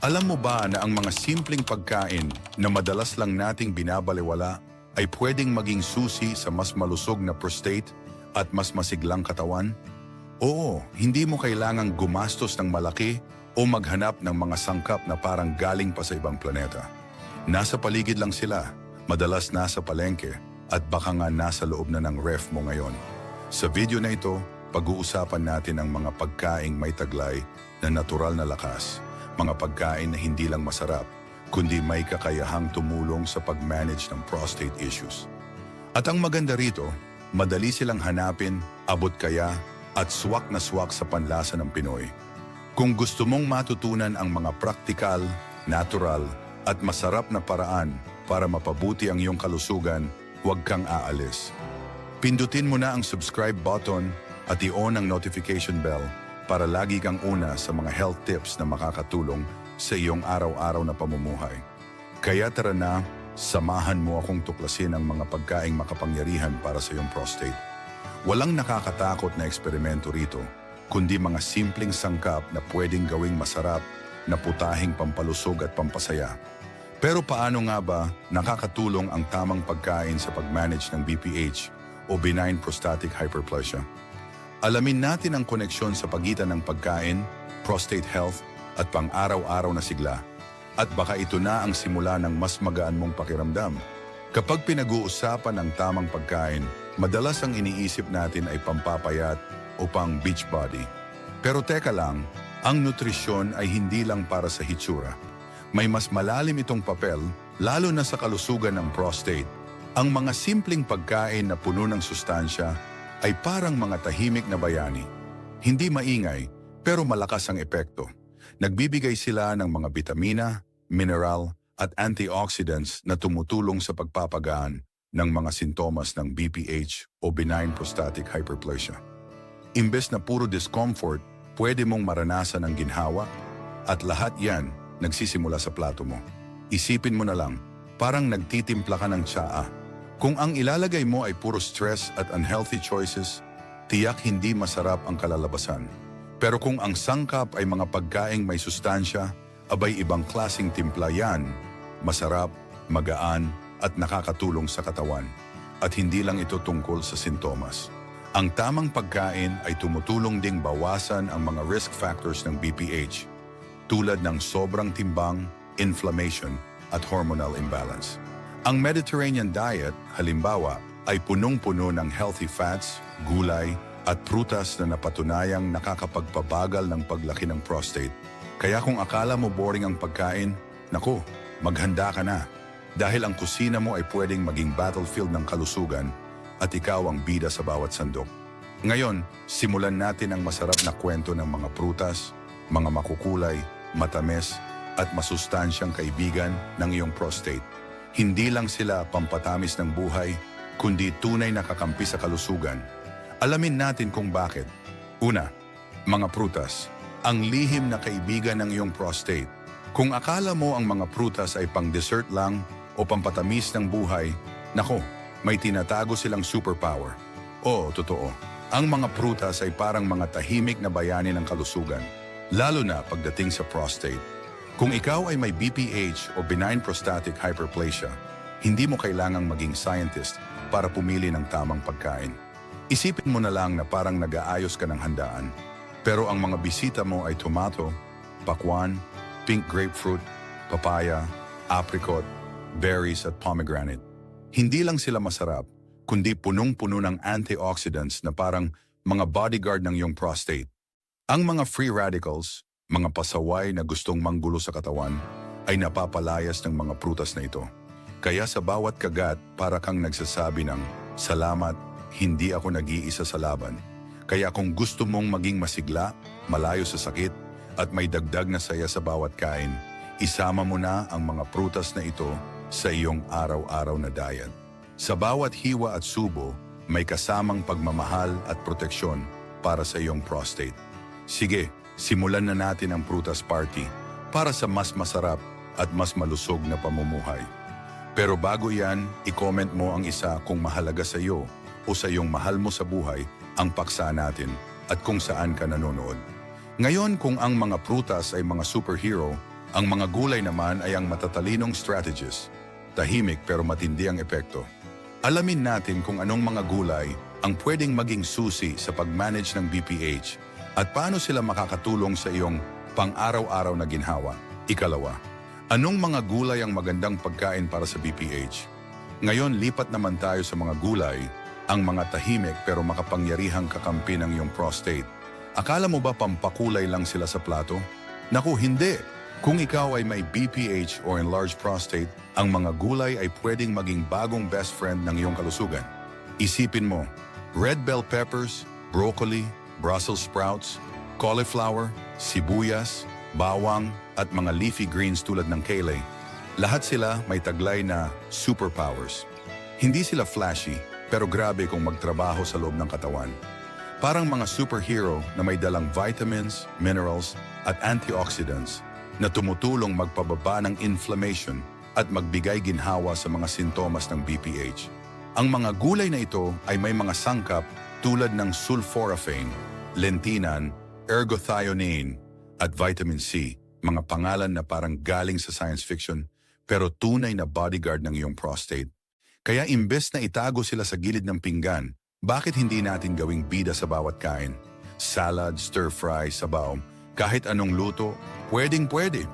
Alam mo ba na ang mga simpleng pagkain na madalas lang nating binabaliwala ay pwedeng maging susi sa mas malusog na prostate at mas masiglang katawan? Oo, hindi mo kailangang gumastos ng malaki o maghanap ng mga sangkap na parang galing pa sa ibang planeta. Nasa paligid lang sila, madalas nasa palengke at baka nga nasa loob na ng ref mo ngayon. Sa video na ito, pag-uusapan natin ang mga pagkaing may taglay na natural na lakas, mga pagkain na hindi lang masarap, kundi may kakayahang tumulong sa pag-manage ng prostate issues. At ang maganda rito, madali silang hanapin, abot kaya, at swak na swak sa panlasa ng Pinoy. Kung gusto mong matutunan ang mga praktikal, natural, at masarap na paraan para mapabuti ang iyong kalusugan, huwag kang aalis. Pindutin mo na ang subscribe button at i-on ang notification bell para lagi kang una sa mga health tips na makakatulong sa iyong araw-araw na pamumuhay. Kaya tara na, samahan mo akong tuklasin ang mga pagkaing makapangyarihan para sa iyong prostate. Walang nakakatakot na eksperimento rito, kundi mga simpleng sangkap na pwedeng gawing masarap na putahing pampalusog at pampasaya. Pero paano nga ba nakakatulong ang tamang pagkain sa pag-manage ng BPH o benign prostatic hyperplasia? Alamin natin ang koneksyon sa pagitan ng pagkain, prostate health at pang-araw-araw na sigla. At baka ito na ang simula ng mas magaan mong pakiramdam. Kapag pinag-uusapan ang tamang pagkain, madalas ang iniisip natin ay pampapayat o pang beach body. Pero teka lang, ang nutrisyon ay hindi lang para sa hitsura. May mas malalim itong papel, lalo na sa kalusugan ng prostate. Ang mga simpleng pagkain na puno ng sustansya ay parang mga tahimik na bayani. Hindi maingay, pero malakas ang epekto. Nagbibigay sila ng mga bitamina, mineral, at antioxidants na tumutulong sa pagpapagaan ng mga sintomas ng BPH o benign prostatic hyperplasia. Imbes na puro discomfort, pwede mong maranasan ang ginhawa at lahat yan nagsisimula sa plato mo. Isipin mo na lang, parang nagtitimpla ka ng tsaa. Kung ang ilalagay mo ay puro stress at unhealthy choices, tiyak hindi masarap ang kalalabasan. Pero kung ang sangkap ay mga pagkaing may sustansya, abay ibang klasing timpla yan, masarap, magaan, at nakakatulong sa katawan. At hindi lang ito tungkol sa sintomas. Ang tamang pagkain ay tumutulong ding bawasan ang mga risk factors ng BPH, tulad ng sobrang timbang, inflammation, at hormonal imbalance. Ang Mediterranean diet, halimbawa, ay punong-puno ng healthy fats, gulay, at prutas na napatunayang nakakapagpabagal ng paglaki ng prostate. Kaya kung akala mo boring ang pagkain, naku, maghanda ka na. Dahil ang kusina mo ay pwedeng maging battlefield ng kalusugan at ikaw ang bida sa bawat sandok. Ngayon, simulan natin ang masarap na kwento ng mga prutas, mga makukulay, matamis, at masustansyang kaibigan ng iyong prostate. Hindi lang sila pampatamis ng buhay, kundi tunay na kakampi sa kalusugan. Alamin natin kung bakit. Una, mga prutas. Ang lihim na kaibigan ng iyong prostate. Kung akala mo ang mga prutas ay pang-dessert lang o pampatamis ng buhay, nako, may tinatago silang superpower. Oo, totoo. Ang mga prutas ay parang mga tahimik na bayani ng kalusugan, lalo na pagdating sa prostate. Kung ikaw ay may BPH o benign prostatic hyperplasia, hindi mo kailangang maging scientist para pumili ng tamang pagkain. Isipin mo na lang na parang nag-aayos ka ng handaan. Pero ang mga bisita mo ay tomato, pakwan, pink grapefruit, papaya, apricot, berries at pomegranate. Hindi lang sila masarap, kundi punong-puno ng antioxidants na parang mga bodyguard ng iyong prostate. Ang mga free radicals, mga pasaway na gustong manggulo sa katawan, ay napapalayas ng mga prutas na ito. Kaya sa bawat kagat, para kang nagsasabi ng, Salamat, hindi ako nag-iisa sa laban. Kaya kung gusto mong maging masigla, malayo sa sakit, at may dagdag na saya sa bawat kain, isama mo na ang mga prutas na ito sa iyong araw-araw na diet. Sa bawat hiwa at subo, may kasamang pagmamahal at proteksyon para sa iyong prostate. Sige, simulan na natin ang prutas party para sa mas masarap at mas malusog na pamumuhay. Pero bago yan, i-comment mo ang isa kung mahalaga sa iyo o sa iyong mahal mo sa buhay ang paksa natin at kung saan ka nanonood. Ngayon kung ang mga prutas ay mga superhero, Ang mga gulay naman ay ang matatalinong strategist. Tahimik pero matindi ang epekto. Alamin natin kung anong mga gulay ang pwedeng maging susi sa pag-manage ng BPH at paano sila makakatulong sa iyong pang-araw-araw na ginhawa. Ikalawa, anong mga gulay ang magandang pagkain para sa BPH? Ngayon, lipat naman tayo sa mga gulay, ang mga tahimik pero makapangyarihang kakampi ng iyong prostate. Akala mo ba pampakulay lang sila sa plato? Naku, hindi! Kung ikaw ay may BPH or enlarged prostate, ang mga gulay ay pwedeng maging bagong best friend ng iyong kalusugan. Isipin mo, red bell peppers, broccoli, Brussels sprouts, cauliflower, sibuyas, bawang at mga leafy greens tulad ng kale. Lahat sila may taglay na superpowers. Hindi sila flashy, pero grabe kung magtrabaho sa loob ng katawan. Parang mga superhero na may dalang vitamins, minerals at antioxidants na tumutulong magpababa ng inflammation at magbigay ginhawa sa mga sintomas ng BPH. Ang mga gulay na ito ay may mga sangkap tulad ng sulforaphane, lentinan, ergothioneine, at vitamin C, mga pangalan na parang galing sa science fiction pero tunay na bodyguard ng iyong prostate. Kaya imbes na itago sila sa gilid ng pinggan, bakit hindi natin gawing bida sa bawat kain? Salad, stir-fry, sabaw, kahit anong luto, pwedeng pwede.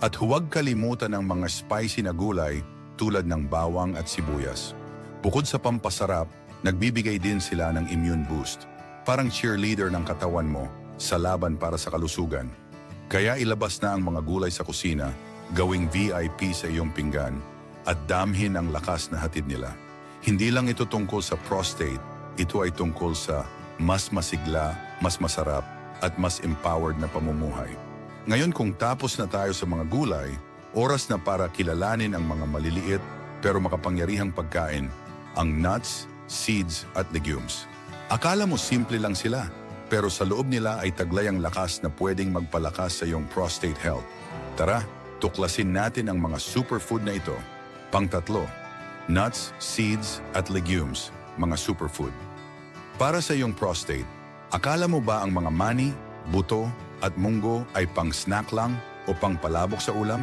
At huwag kalimutan ng mga spicy na gulay tulad ng bawang at sibuyas. Bukod sa pampasarap, nagbibigay din sila ng immune boost. Parang cheerleader ng katawan mo sa laban para sa kalusugan. Kaya ilabas na ang mga gulay sa kusina, gawing VIP sa iyong pinggan, at damhin ang lakas na hatid nila. Hindi lang ito tungkol sa prostate, ito ay tungkol sa mas masigla, mas masarap, at mas empowered na pamumuhay. Ngayon kung tapos na tayo sa mga gulay, oras na para kilalanin ang mga maliliit pero makapangyarihang pagkain, ang nuts, seeds at legumes. Akala mo simple lang sila, pero sa loob nila ay taglay ang lakas na pwedeng magpalakas sa iyong prostate health. Tara, tuklasin natin ang mga superfood na ito. Pangtatlo, nuts, seeds at legumes, mga superfood. Para sa iyong prostate, akala mo ba ang mga mani, buto at munggo ay pang snack lang o pang palabok sa ulam?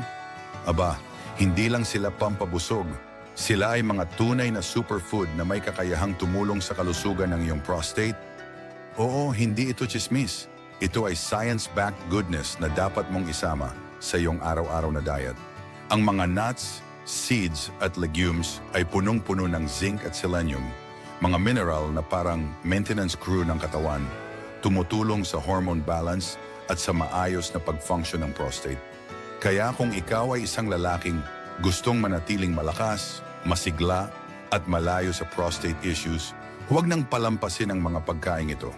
Aba, hindi lang sila pampabusog. Sila ay mga tunay na superfood na may kakayahang tumulong sa kalusugan ng iyong prostate Oo, hindi ito chismis. Ito ay science-backed goodness na dapat mong isama sa iyong araw-araw na diet. Ang mga nuts, seeds at legumes ay punong-puno ng zinc at selenium, mga mineral na parang maintenance crew ng katawan, tumutulong sa hormone balance at sa maayos na pag-function ng prostate. Kaya kung ikaw ay isang lalaking gustong manatiling malakas, masigla at malayo sa prostate issues, huwag nang palampasin ang mga pagkain ito.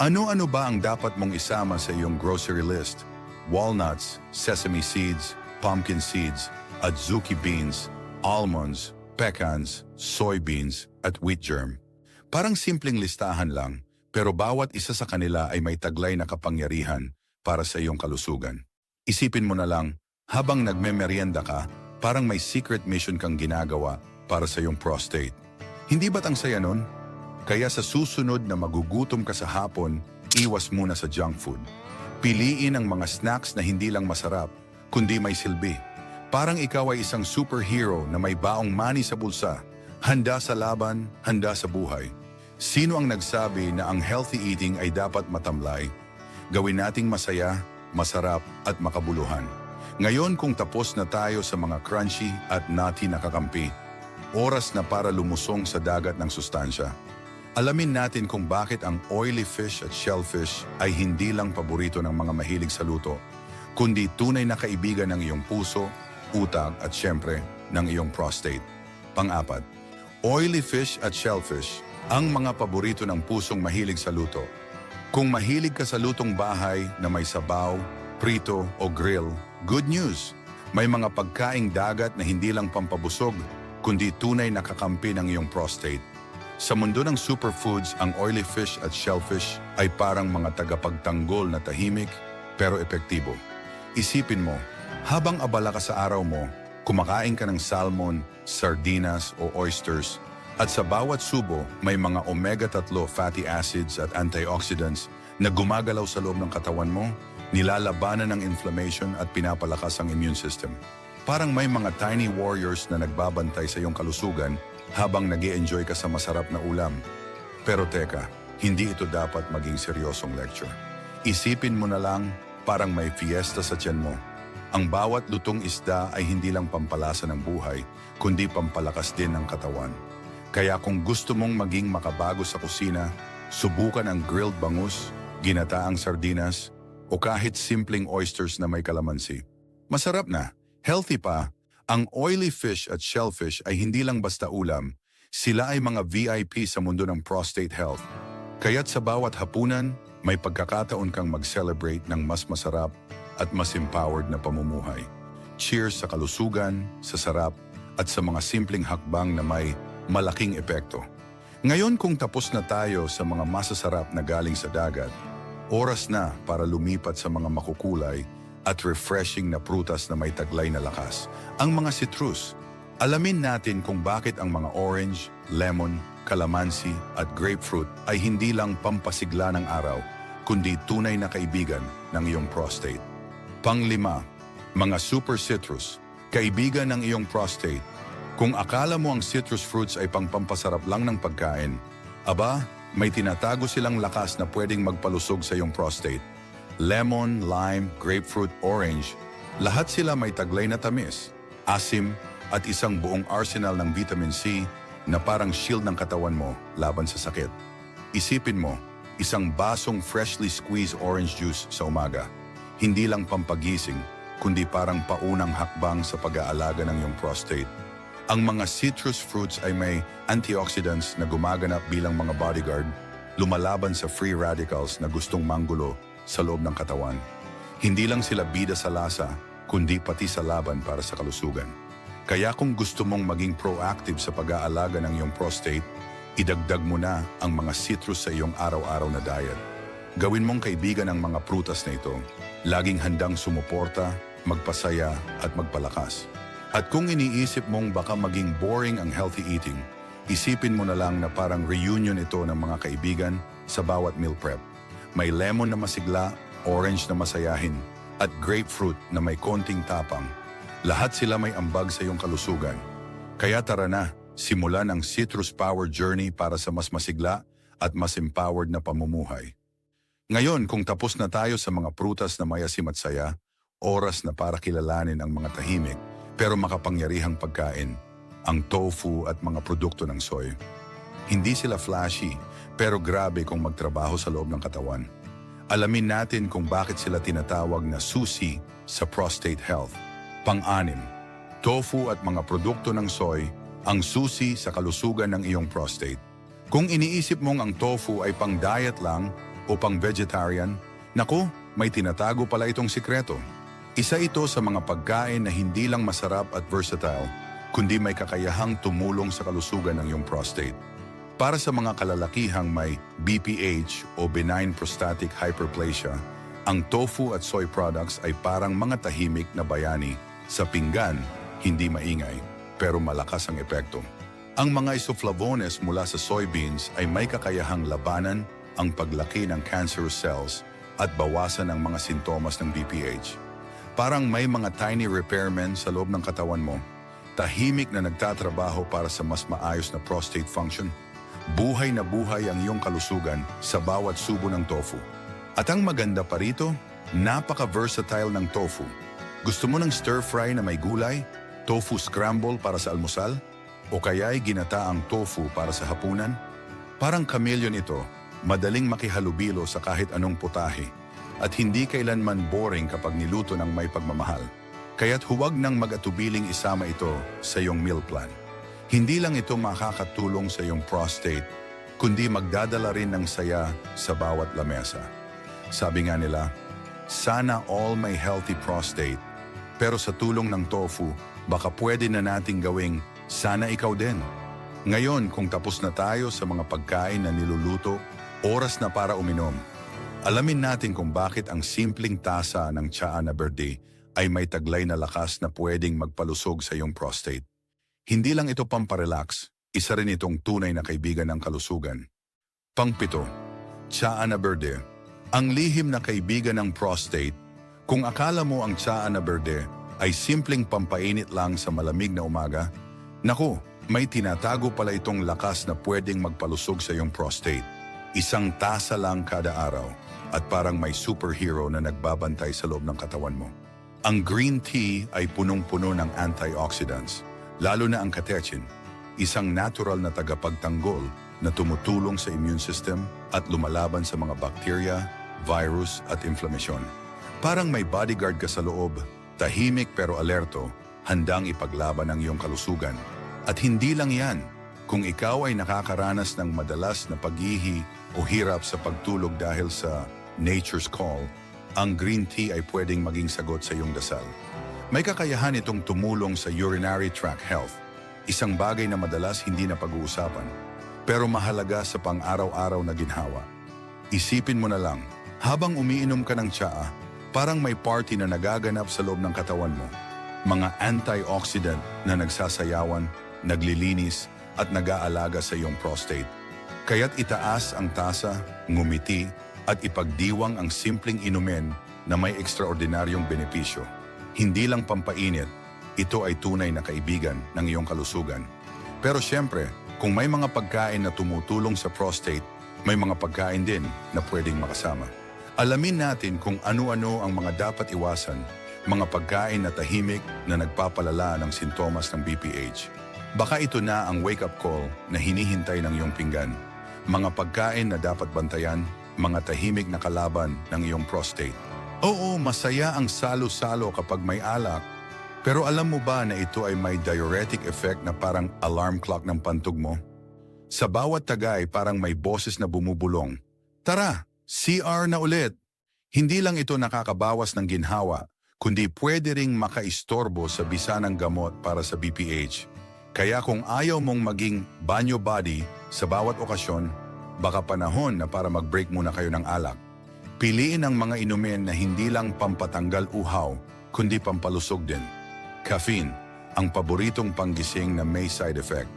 Ano-ano ba ang dapat mong isama sa iyong grocery list? Walnuts, sesame seeds, pumpkin seeds, adzuki beans, almonds, pecans, soybeans, at wheat germ. Parang simpleng listahan lang, pero bawat isa sa kanila ay may taglay na kapangyarihan para sa iyong kalusugan. Isipin mo na lang, habang nagmemeryenda ka, parang may secret mission kang ginagawa para sa iyong prostate. Hindi ba't ang saya nun? Kaya sa susunod na magugutom ka sa hapon, iwas muna sa junk food. Piliin ang mga snacks na hindi lang masarap, kundi may silbi. Parang ikaw ay isang superhero na may baong money sa bulsa, handa sa laban, handa sa buhay. Sino ang nagsabi na ang healthy eating ay dapat matamlay? Gawin nating masaya, masarap at makabuluhan. Ngayon kung tapos na tayo sa mga crunchy at nutty na kakampi, oras na para lumusong sa dagat ng sustansya. Alamin natin kung bakit ang oily fish at shellfish ay hindi lang paborito ng mga mahilig sa luto, kundi tunay na kaibigan ng iyong puso, utak at syempre ng iyong prostate. Pang-apat, oily fish at shellfish ang mga paborito ng pusong mahilig sa luto. Kung mahilig ka sa lutong bahay na may sabaw, prito o grill, good news! May mga pagkaing dagat na hindi lang pampabusog, kundi tunay na kakampi ng iyong prostate. Sa mundo ng superfoods, ang oily fish at shellfish ay parang mga tagapagtanggol na tahimik pero epektibo. Isipin mo, habang abala ka sa araw mo, kumakain ka ng salmon, sardinas o oysters, at sa bawat subo may mga omega-3 fatty acids at antioxidants na gumagalaw sa loob ng katawan mo, nilalabanan ng inflammation at pinapalakas ang immune system. Parang may mga tiny warriors na nagbabantay sa iyong kalusugan habang nag enjoy ka sa masarap na ulam. Pero teka, hindi ito dapat maging seryosong lecture. Isipin mo na lang parang may fiesta sa tiyan mo. Ang bawat lutong isda ay hindi lang pampalasa ng buhay, kundi pampalakas din ng katawan. Kaya kung gusto mong maging makabago sa kusina, subukan ang grilled bangus, ginataang sardinas, o kahit simpleng oysters na may kalamansi. Masarap na, healthy pa. Ang oily fish at shellfish ay hindi lang basta ulam, sila ay mga VIP sa mundo ng prostate health. Kaya't sa bawat hapunan, may pagkakataon kang mag-celebrate ng mas masarap at mas empowered na pamumuhay. Cheers sa kalusugan, sa sarap, at sa mga simpleng hakbang na may malaking epekto. Ngayon kung tapos na tayo sa mga masasarap na galing sa dagat, oras na para lumipat sa mga makukulay at refreshing na prutas na may taglay na lakas. Ang mga citrus. Alamin natin kung bakit ang mga orange, lemon, calamansi at grapefruit ay hindi lang pampasigla ng araw, kundi tunay na kaibigan ng iyong prostate. Panglima, mga super citrus, kaibigan ng iyong prostate. Kung akala mo ang citrus fruits ay pangpampasarap lang ng pagkain, aba, may tinatago silang lakas na pwedeng magpalusog sa iyong prostate. Lemon, lime, grapefruit, orange, lahat sila may taglay na tamis, asim, at isang buong arsenal ng vitamin C na parang shield ng katawan mo laban sa sakit. Isipin mo, isang basong freshly squeezed orange juice sa umaga. Hindi lang pampagising, kundi parang paunang hakbang sa pag-aalaga ng iyong prostate. Ang mga citrus fruits ay may antioxidants na gumaganap bilang mga bodyguard, lumalaban sa free radicals na gustong manggulo sa loob ng katawan. Hindi lang sila bida sa lasa, kundi pati sa laban para sa kalusugan. Kaya kung gusto mong maging proactive sa pag-aalaga ng iyong prostate, idagdag mo na ang mga citrus sa iyong araw-araw na diet. Gawin mong kaibigan ang mga prutas na ito. Laging handang sumuporta, magpasaya at magpalakas. At kung iniisip mong baka maging boring ang healthy eating, isipin mo na lang na parang reunion ito ng mga kaibigan sa bawat meal prep. May lemon na masigla, orange na masayahin, at grapefruit na may konting tapang. Lahat sila may ambag sa iyong kalusugan. Kaya tara na, simulan ang Citrus Power Journey para sa mas masigla at mas empowered na pamumuhay. Ngayon, kung tapos na tayo sa mga prutas na mayasim at saya, oras na para kilalanin ang mga tahimik pero makapangyarihang pagkain, ang tofu at mga produkto ng soy. Hindi sila flashy, pero grabe kung magtrabaho sa loob ng katawan. Alamin natin kung bakit sila tinatawag na susi sa prostate health. Pang-anim, tofu at mga produkto ng soy ang susi sa kalusugan ng iyong prostate. Kung iniisip mong ang tofu ay pang-diet lang o pang-vegetarian, naku, may tinatago pala itong sikreto. Isa ito sa mga pagkain na hindi lang masarap at versatile, kundi may kakayahang tumulong sa kalusugan ng iyong prostate. Para sa mga kalalakihang may BPH o benign prostatic hyperplasia, ang tofu at soy products ay parang mga tahimik na bayani sa pinggan, hindi maingay, pero malakas ang epekto. Ang mga isoflavones mula sa soybeans ay may kakayahang labanan ang paglaki ng cancerous cells at bawasan ang mga sintomas ng BPH. Parang may mga tiny repairmen sa loob ng katawan mo, tahimik na nagtatrabaho para sa mas maayos na prostate function. Buhay na buhay ang iyong kalusugan sa bawat subo ng tofu. At ang maganda pa rito, napaka-versatile ng tofu. Gusto mo ng stir-fry na may gulay, tofu scramble para sa almusal, o kaya'y ginataang tofu para sa hapunan? Parang chameleon ito, madaling makihalubilo sa kahit anong putahe, at hindi kailanman boring kapag niluto ng may pagmamahal. Kaya't huwag nang mag-atubiling isama ito sa iyong meal plan. Hindi lang ito makakatulong sa iyong prostate, kundi magdadala rin ng saya sa bawat lamesa. Sabi nga nila, sana all may healthy prostate, pero sa tulong ng tofu, baka pwede na nating gawing sana ikaw din. Ngayon, kung tapos na tayo sa mga pagkain na niluluto, oras na para uminom. Alamin natin kung bakit ang simpleng tasa ng tsaa na berde ay may taglay na lakas na pwedeng magpalusog sa iyong prostate. Hindi lang ito pamparelax, isa rin itong tunay na kaibigan ng kalusugan. Pangpito, tsaa na berde, ang lihim na kaibigan ng prostate Kung akala mo ang tsaa na berde ay simpleng pampainit lang sa malamig na umaga, naku, may tinatago pala itong lakas na pwedeng magpalusog sa iyong prostate. Isang tasa lang kada araw at parang may superhero na nagbabantay sa loob ng katawan mo. Ang green tea ay punong-puno ng antioxidants, lalo na ang catechin, isang natural na tagapagtanggol na tumutulong sa immune system at lumalaban sa mga bakterya, virus at inflamasyon. Parang may bodyguard ka sa loob, tahimik pero alerto, handang ipaglaban ang iyong kalusugan. At hindi lang yan, kung ikaw ay nakakaranas ng madalas na paghihi o hirap sa pagtulog dahil sa nature's call, ang green tea ay pwedeng maging sagot sa iyong dasal. May kakayahan itong tumulong sa urinary tract health, isang bagay na madalas hindi na pag-uusapan, pero mahalaga sa pang-araw-araw na ginhawa. Isipin mo na lang, habang umiinom ka ng tsaa, parang may party na nagaganap sa loob ng katawan mo. Mga antioxidant na nagsasayawan, naglilinis, at nag-aalaga sa iyong prostate. Kaya't itaas ang tasa, ngumiti, at ipagdiwang ang simpleng inumin na may ekstraordinaryong benepisyo. Hindi lang pampainit, ito ay tunay na kaibigan ng iyong kalusugan. Pero siyempre, kung may mga pagkain na tumutulong sa prostate, may mga pagkain din na pwedeng makasama. Alamin natin kung ano-ano ang mga dapat iwasan, mga pagkain na tahimik na nagpapalala ng sintomas ng BPH. Baka ito na ang wake-up call na hinihintay ng iyong pinggan. Mga pagkain na dapat bantayan, mga tahimik na kalaban ng iyong prostate. Oo, masaya ang salo-salo kapag may alak, pero alam mo ba na ito ay may diuretic effect na parang alarm clock ng pantog mo? Sa bawat tagay parang may boses na bumubulong. Tara, CR na ulit! Hindi lang ito nakakabawas ng ginhawa, kundi pwede ring makaistorbo sa bisa ng gamot para sa BPH. Kaya kung ayaw mong maging banyo body sa bawat okasyon, baka panahon na para mag-break muna kayo ng alak. Piliin ang mga inumin na hindi lang pampatanggal uhaw, kundi pampalusog din. Caffeine, ang paboritong panggising na may side effect.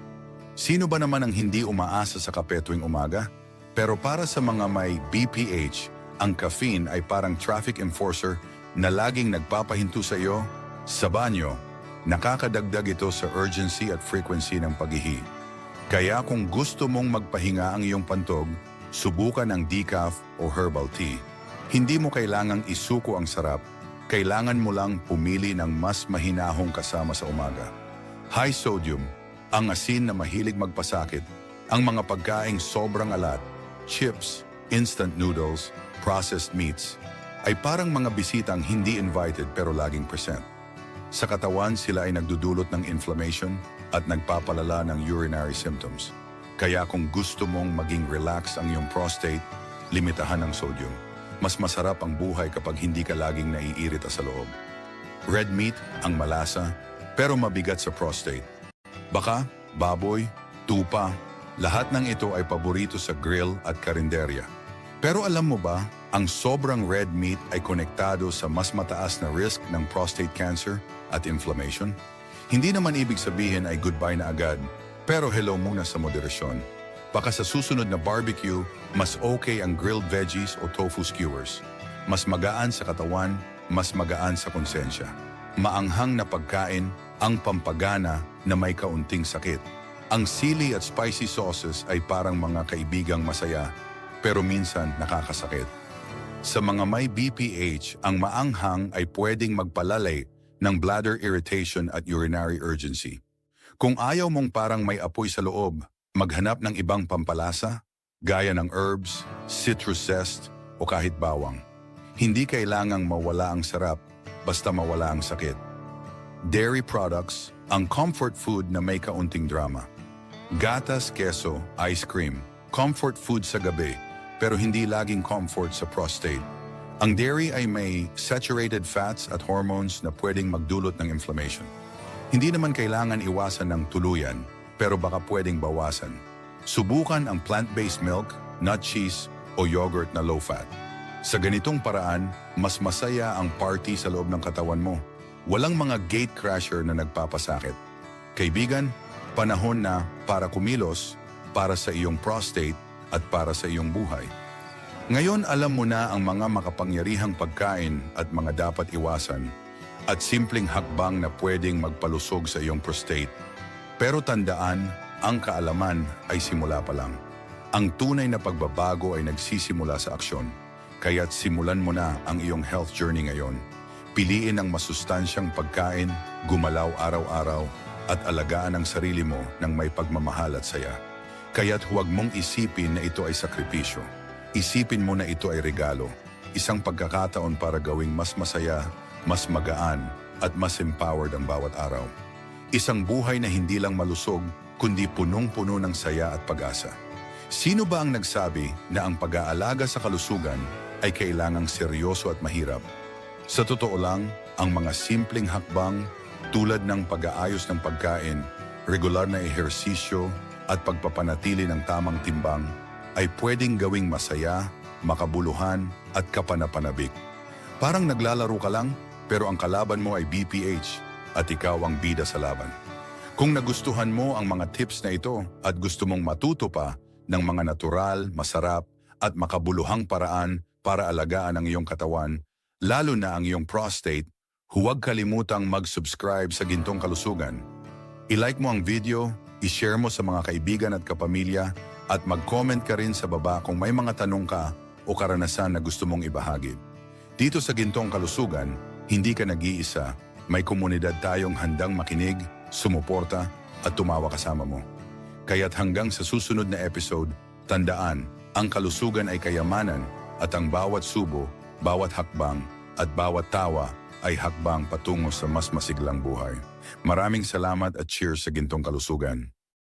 Sino ba naman ang hindi umaasa sa kape tuwing umaga? Pero para sa mga may BPH, ang caffeine ay parang traffic enforcer na laging nagpapahinto sa iyo sa banyo nakakadagdag ito sa urgency at frequency ng paghihi. Kaya kung gusto mong magpahinga ang iyong pantog, subukan ang decaf o herbal tea. Hindi mo kailangang isuko ang sarap, kailangan mo lang pumili ng mas mahinahong kasama sa umaga. High sodium, ang asin na mahilig magpasakit, ang mga pagkaing sobrang alat, chips, instant noodles, processed meats, ay parang mga bisitang hindi invited pero laging present. Sa katawan, sila ay nagdudulot ng inflammation at nagpapalala ng urinary symptoms. Kaya kung gusto mong maging relax ang iyong prostate, limitahan ang sodium. Mas masarap ang buhay kapag hindi ka laging naiirita sa loob. Red meat ang malasa, pero mabigat sa prostate. Baka, baboy, tupa, lahat ng ito ay paborito sa grill at karinderya. Pero alam mo ba, ang sobrang red meat ay konektado sa mas mataas na risk ng prostate cancer at inflammation? Hindi naman ibig sabihin ay goodbye na agad, pero hello muna sa moderasyon. Baka sa susunod na barbecue, mas okay ang grilled veggies o tofu skewers. Mas magaan sa katawan, mas magaan sa konsensya. Maanghang na pagkain, ang pampagana na may kaunting sakit. Ang sili at spicy sauces ay parang mga kaibigang masaya, pero minsan nakakasakit. Sa mga may BPH, ang maanghang ay pwedeng magpalalay ng bladder irritation at urinary urgency. Kung ayaw mong parang may apoy sa loob, maghanap ng ibang pampalasa, gaya ng herbs, citrus zest, o kahit bawang. Hindi kailangang mawala ang sarap, basta mawala ang sakit. Dairy products, ang comfort food na may kaunting drama. Gatas, keso, ice cream, comfort food sa gabi, pero hindi laging comfort sa prostate. Ang dairy ay may saturated fats at hormones na pwedeng magdulot ng inflammation. Hindi naman kailangan iwasan ng tuluyan, pero baka pwedeng bawasan. Subukan ang plant-based milk, nut cheese, o yogurt na low-fat. Sa ganitong paraan, mas masaya ang party sa loob ng katawan mo. Walang mga gate crasher na nagpapasakit. Kaibigan, panahon na para kumilos, para sa iyong prostate at para sa iyong buhay. Ngayon alam mo na ang mga makapangyarihang pagkain at mga dapat iwasan at simpleng hakbang na pwedeng magpalusog sa iyong prostate. Pero tandaan, ang kaalaman ay simula pa lang. Ang tunay na pagbabago ay nagsisimula sa aksyon. Kaya't simulan mo na ang iyong health journey ngayon. Piliin ang masustansyang pagkain, gumalaw araw-araw, at alagaan ang sarili mo ng may pagmamahal at saya. Kaya't huwag mong isipin na ito ay sakripisyo. Isipin mo na ito ay regalo, isang pagkakataon para gawing mas masaya, mas magaan, at mas empowered ang bawat araw. Isang buhay na hindi lang malusog, kundi punong-puno ng saya at pag-asa. Sino ba ang nagsabi na ang pag-aalaga sa kalusugan ay kailangang seryoso at mahirap? Sa totoo lang, ang mga simpleng hakbang tulad ng pag-aayos ng pagkain, regular na ehersisyo at pagpapanatili ng tamang timbang ay pwedeng gawing masaya, makabuluhan at kapanapanabik. Parang naglalaro ka lang pero ang kalaban mo ay BPH at ikaw ang bida sa laban. Kung nagustuhan mo ang mga tips na ito at gusto mong matuto pa ng mga natural, masarap at makabuluhang paraan para alagaan ang iyong katawan, lalo na ang iyong prostate, huwag kalimutang mag-subscribe sa Gintong Kalusugan. I-like mo ang video, i-share mo sa mga kaibigan at kapamilya, at mag-comment ka rin sa baba kung may mga tanong ka o karanasan na gusto mong ibahagi. Dito sa Gintong Kalusugan, hindi ka nag-iisa, may komunidad tayong handang makinig, sumuporta at tumawa kasama mo. Kaya't hanggang sa susunod na episode, tandaan, ang kalusugan ay kayamanan at ang bawat subo, bawat hakbang at bawat tawa ay hakbang patungo sa mas masiglang buhay. Maraming salamat at cheers sa Gintong Kalusugan.